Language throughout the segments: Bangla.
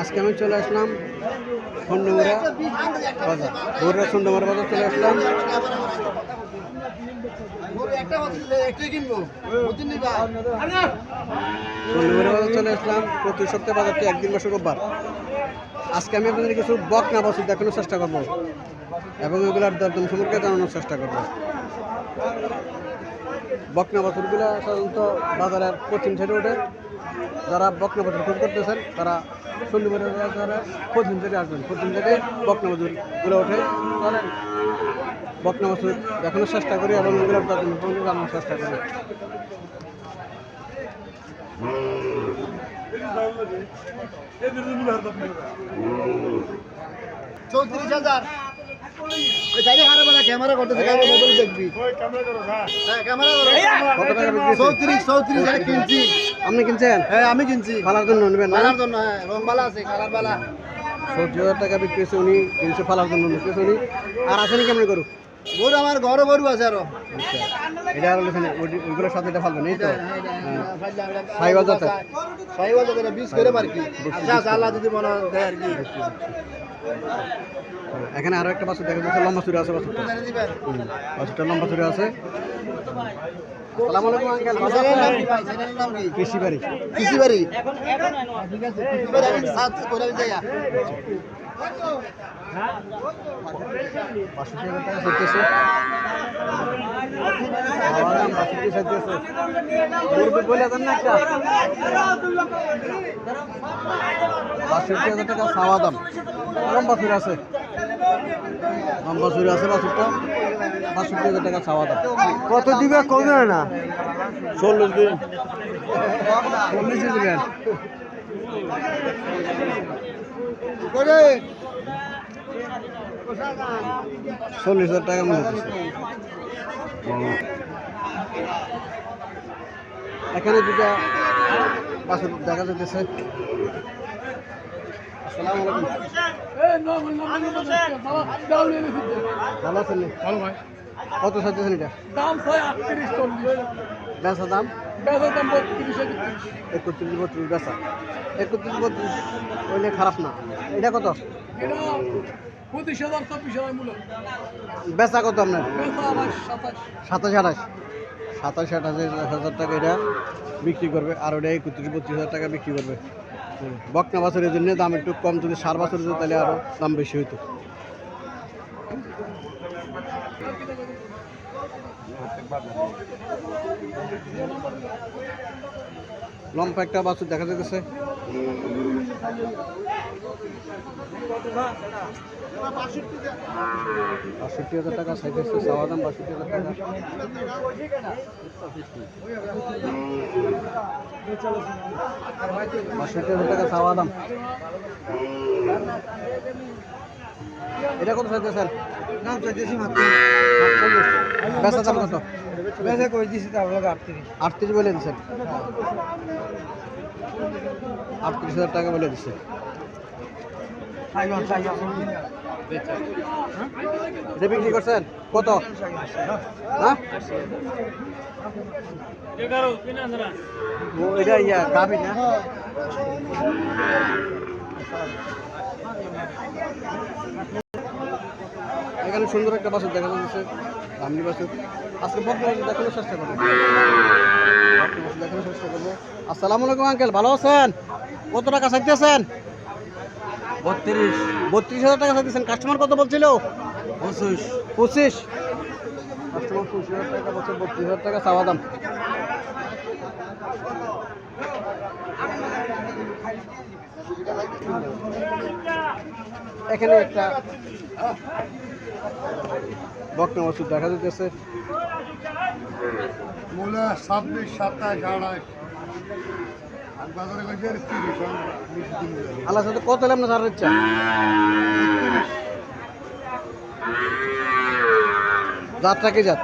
আজকে আমি চলে আসলাম সন্ডমুড়া বাজার। বগুড়া সন্ডমুড়া বাজার চলে আসলাম। সন্ডমুড়া বাজার চলে আসলাম। প্রতি সপ্তাহে বাজারটি একদিন মাসে রোববার আজকে আমি আপনাদের কিছু বক না বসে দেখানোর চেষ্টা করব এবং এগুলার দরদাম সম্পর্কে জানানোর চেষ্টা করব। বকনা বাছুরগুলো সাধারণত বাজারের পশ্চিম সাইডে ওঠে। যারা বকনা বাছুর খুব করতেছেন, তারা শনিবারে যারা পশ্চিম সাইডে আসবেন পশ্চিম সাইডে বকনা বাছুরগুলো ওঠে চলেন বকনা দেখানোর চেষ্টা করি এবং জানানোর চেষ্টা করি। চৌত্রিশ হাজার। ক্যামেরা করতেছে মোবাইল দেখবি। হ্যাঁ। ক্যামেরা করো কত টাকা বিক্রি চৌত্রিশ চৌত্রিশ কিনছি। আপনি কিনছেন? হ্যাঁ আমি কিনছি। ফালার জন্য নেবেন না? জন্য হ্যাঁ রং বালা আছে কালার বালা। সত্তর হাজার টাকা বিক্রি হয়েছে উনি তিনশো ফালার জন্য বিক্রি উনি। আর আসেনি কেমন করুক? গরু আমার ঘরে গরু আছে আরও। আচ্ছা। এটা আর ওইগুলোর সাথে এটা ফালবেন এই তো? হ্যাঁ। যাতে যাতে বিশ করে পার কি আচ্ছা আল্লাহ যদি মনে দেয় আর কি। এখানে আরও একটা বাছুর দেখা যাচ্ছে লম্বা চুরি আছে বাছুরটা বাছুরটা লম্বা চুরি আছে কৃষি বাড়ি কৃষি বাষট্টি হাজার টাকা দাম লম্বা চুরি আছে লম্বা চুরি আছে বাছুরটা বাষট্টি হাজার টাকা খাওয়া দাম। কত দিবে কমে না? চল্লিশ দিন। চল্লিশ দিবেন চল্লিশ হাজার টাকা মনে এখানে দুটা বাছুর দেখা যেতেছে কত দাম ছয় বেচা দাম দাম বত্রিশ বেচা বত্রিশ খারাপ না এটা কত হাজার বেচা কত আপনার সাতাশ আঠাশ সাতাশ আঠাশ হাজার টাকা এটা বিক্রি করবে, আর ওটা একত্রিশ, বত্রিশ হাজার টাকা বিক্রি করবে। বকনা বাছরের জন্য দাম একটু কম, যদি সার বাছুর তাহলে আরও দাম বেশি হইতো। লম্বা একটা বাছুর দেখা যাচ্ছে বাষট্টি হাজার টাকা আসছে চাওয়া দাম বাষট্টি হাজার টাকা। বাষট্টি হাজার টাকা চাওয়া দাম। এটা কত চাইতে স্যার নাম চাইতেছি মাত্র। বেচা দাম কত? বেচা করে দিছি তো আপনাকে আটত্রিশ। আটত্রিশ বলে দিচ্ছেন আটত্রিশ হাজার টাকা বলে দিচ্ছে এটা বিক্রি করছেন, কত? হ্যাঁ? না? এখানে সুন্দর একটা বাসুর দেখা যাচ্ছে। দামনি বাসুর। আজকে বাসুর দেখানোর চেষ্টা করব। দেখানোর চেষ্টা করব। আসসালামু আলাইকুম, আঙ্কেল। ভালো আছেন? কত টাকা চাইতেছেন? বত্রিশ। বত্রিশ হাজার টাকা চাইতেছেন কাস্টমার কত বলছিল? পঁচিশ। পঁচিশ। কাস্টমার পঁচিশ হাজার টাকা বলছে বত্রিশ হাজার টাকা চাওয়া দাম। এখানে একটা বকনা ওষুধ দেখা যাচ্ছে মূলা ছাব্বিশ সাতাশ আড়াইশ। আল্লাহ সাথে কত এলাম না সার ইচ্ছা যাত্রা কি যাত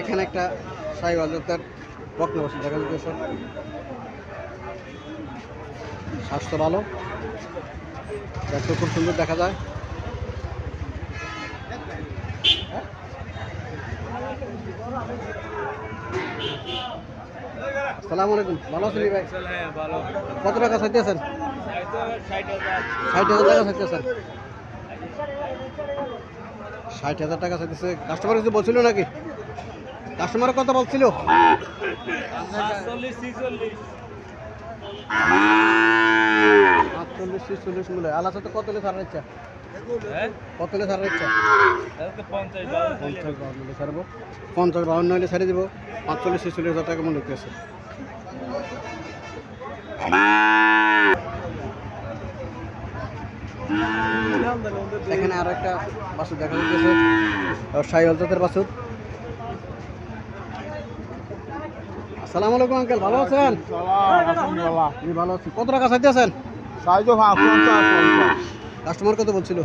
এখানে একটা সাইওয়াল জাতের বকনা ওষুধ দেখা যাচ্ছে স্বাস্থ্য ভালো। দেখতে খুব সুন্দর দেখা যায়। আসসালামু আলাইকুম। ভালো আছেন ভাই? কত টাকা চাইতেছেন? ষাট হাজার টাকা চাইতেছেন। ষাট হাজার টাকা চাইতেছে। কাস্টমার কিছু বলছিল নাকি? কাস্টমার কত বলছিল? আটচল্লিশ ছিচল্লিশ মূল্য আলাদা তো কত ইচ্ছা? কত হলে ছাড়ার ইচ্ছা? পঞ্চাশ বাউন্ন। হলে ছাড়বো পঞ্চাশ বাউন্ন হলে ছেড়ে দেবো। পাঁচচল্লিশ ছিচল্লিশ হাজার টাকা মূল্য আছে এখানে আরও একটা বাসুর দেখা যাচ্ছে সাইল জাতের বাসুর আসসালামু আলাইকুম আঙ্কেল ভালো আছেন? জি ভালো আছি। কত টাকা চাইতেছেন পঞ্চাশ কাস্টমার কত বলছিল?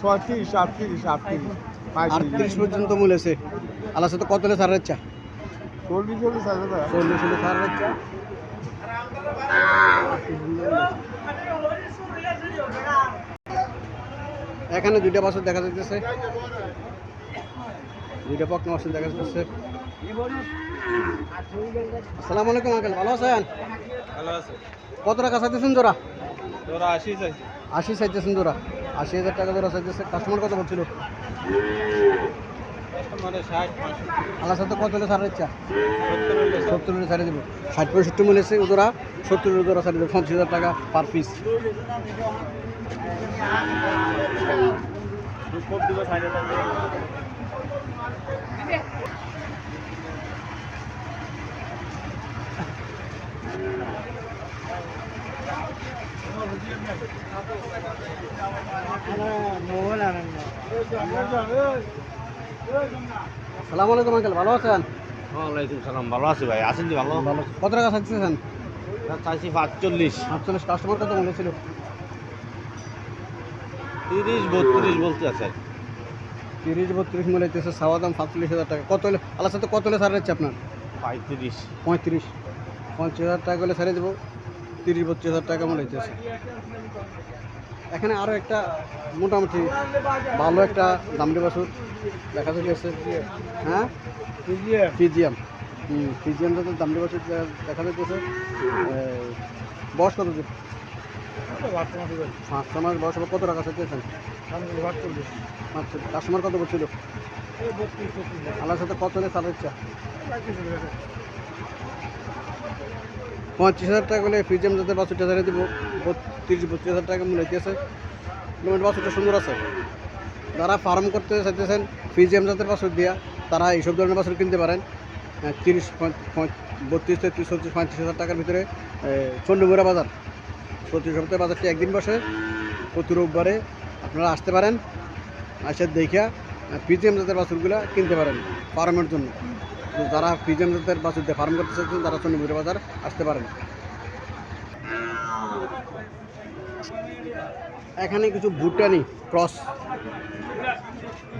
ছত্রিশ আটত্রিশ আটত্রিশ আটত্রিশ পর্যন্ত মূলেছে আল্লাহ সাথে কত হলে চল্লিশ চল্লিশ ইচ্ছা এখানে দুইটা বাসন দেখা যাচ্ছে দুইটা পক্ষ বাসন দেখা যাচ্ছে আসসালামু আলাইকুম আঙ্কেল ভালো আছেন? ভালো আছে। কত টাকা চাইতেছেন জোড়া? তোরা আসি চাইছি। আশি চাইতেছেন জোড়া। আশি হাজার টাকা জোড়া চাইতেছে। কাস্টমার কত বলছিল? আল্লাহ সাথে কত হলে ছাড়ার ইচ্ছা সত্তর হলে। ছাড়িয়ে দেবো। ষাট পঁয়ষট্টি মনে এসে ওজোড়া সত্তর ওজোড়া ছাড়িয়ে দেবো। পঞ্চাশ হাজার টাকা পার পিস সালাম আলাইকুম আঙ্কেল ভালো আছেন? ওয়ালাইকুম সালাম ভালো আছি ভাই। আছেন ভালো? ভালো কত টাকা চাইতেছেন? চাইছি পাঁচচল্লিশ। আটচল্লিশ কাস্টমার কত মনে ছিল? তিরিশ বত্রিশ বলতে আছে। তিরিশ বত্রিশ মনে হইতেছে সাওয়া দাম সাতচল্লিশ হাজার টাকা। কত হলে আল্লাহ সাথে কত হলে ছাড় হচ্ছে আপনার? পঁয়ত্রিশ। পঁয়ত্রিশ। পঞ্চাশ হাজার টাকা হলে ছাড়িয়ে দেবো। তিরিশ বত্রিশ হাজার টাকা মনে হইতেছে। এখানে আরও একটা মোটামুটি ভালো একটা দামড়ি বাছুর দেখা যাচ্ছে হ্যাঁ? ফিজিয়াম। হুম ফিজিয়াম যাতে দামড়ি বাছুর দে- দেখা যাচ্ছে বয়স কত পাঁচ মাস বয়স কত টাকা চাইতেছেন কাস্টমার কত বলছিল? আল্লাহর সাথে কত ছাড় ইচ্ছা? পঁচিশ হাজার টাকা হলে ফিজিয়াম যাতে বাছুরটা ছেড়ে দিব। তিরিশ বত্রিশ হাজার টাকা মূল্য হইতেছে। মোটামুটি সুন্দর আছে। যারা ফার্ম করতে চাইতেছেন ফিজিয়াম জাতের বাছুর দিয়া, তারা এইসব ধরনের বাছুর কিনতে পারেন। তিরিশ বত্রিশ, তেত্রিশ, চৌত্রিশ, পঁয়ত্রিশ হাজার টাকার ভিতরে চন্ডমুড়া বাজার। প্রতি সপ্তাহে বাজারটি একদিন বসে, প্রতি রোববারে আপনারা আসতে পারেন, আসে দেখা পিজিএম জাতের বাছুরগুলো কিনতে পারেন ফার্মের জন্য। তো যারা জাতের বাছুর দিয়ে ফার্ম করতে চাইছেন, তারা চন্ডমুড়া বাজার আসতে পারেন। এখানে কিছু ভুটানি ক্রস।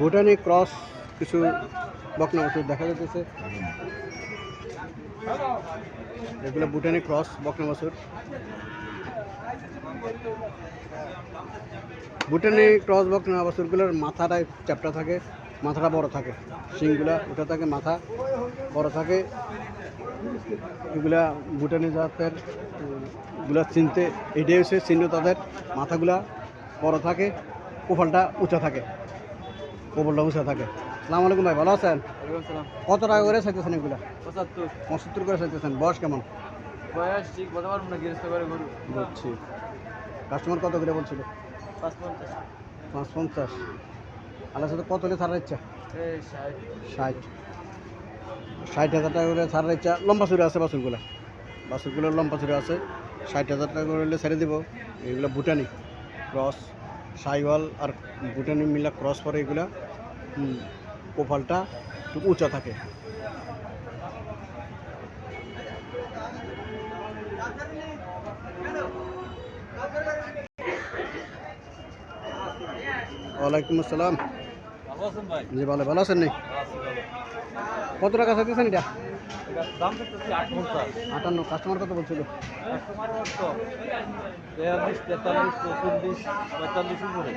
ভুটানি ক্রস কিছু বকনা বাছুর দেখা যাচ্ছে এগুলো ভুটানি ক্রস, বকনা বাছুর ভুটানি ক্রস, বকনা বাছুরগুলোর মাথাটা চ্যাপটা থাকে। মাথাটা বড় থাকে। শিংগুলা ওটা থাকে মাথা বড় থাকে। এগুলা ভুটানি জাতেরগুলা চিনতে এটাই হচ্ছে চিহ্ন তাদের মাথাগুলা বড় থাকে কোফালটা উঁচা থাকে কোফালটা উঁচা থাকে। সালাম আলাইকুম ভাই ভালো আছেন? কত টাকা করে চাইতেছেন এগুলা? পঁচাত্তর। পঁচাত্তর করে চাইতেছেন বয়স কেমন? বয়স ঠিক বলতে পারব না গৃহস্থ করে গরু। বুঝছি। কাস্টমার কত করে বলছিল? পাঁচ পঞ্চাশ। পাঁচ পঞ্চাশ। আল্লাহ সাথে কত হলে ছাড়ার ইচ্ছা? ষাট। ষাট। হাজার টাকা করে ছাড়ার ইচ্ছা। লম্বা চুরে আছে বাছুরগুলা? বাছুরগুলোর লম্বা চুরে আছে। ষাট হাজার টাকা করে হলে ছেড়ে দিব। এগুলো ভুটানি। ক্রস সাইওয়াল আর ভুটানি মিলা ক্রস করে এগুলা হুম, কোপালটা একটু উঁচা থাকে। ওয়ালাইকুম আসসালাম। জি ভালো। ভালো আছেন নি? কত টাকা চাইতেছেন এটা? আটান্ন। কাস্টমার কত বলছিল?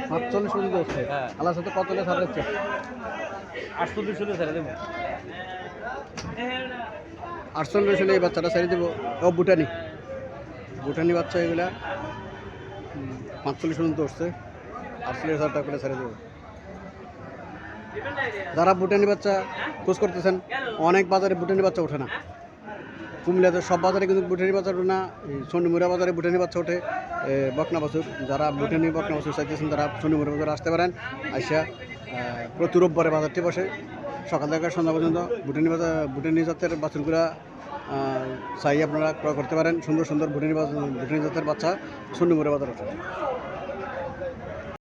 সাতচল্লিশ পর্যন্ত হচ্ছে হ্যাঁ। আল্লাহ সাথে কত হলে ছাড় দিচ্ছে আটচল্লিশ হলে ছেড়ে দেবো। আটচল্লিশ হলে এই বাচ্চাটা ছেড়ে দেবো। ও বুটানি। বুটানি বাচ্চা এগুলা পাঁচচল্লিশ পর্যন্ত উঠছে। আটচল্লিশ হাজার টাকা করে ছেড়ে দেবো। যারা বুটানি বাচ্চা খোঁজ করতেছেন অনেক বাজারে বুটানি বাচ্চা ওঠে না। কুমিল্লাতে সব বাজারে কিন্তু বুটানি বাচ্চা ওঠে না এই শনিমুড়া বাজারে বুটানি বাচ্চা ওঠে। বকনা বাছুর যারা বুটানি বকনা বাছুর চাইতেছেন তারা শনিমুড়া বাজারে আসতে পারেন। আহ, প্রতি রোববারে বাজারটি বসে। সকাল থেকে সন্ধ্যা পর্যন্ত বুটানি বাজার বুটানি জাতের বাছুরগুলা চাই আপনারা ক্রয় করতে পারেন। সুন্দর সুন্দর বাজার বুটানি জাতের বাচ্চা শনিমুড়া বাজার ওঠে।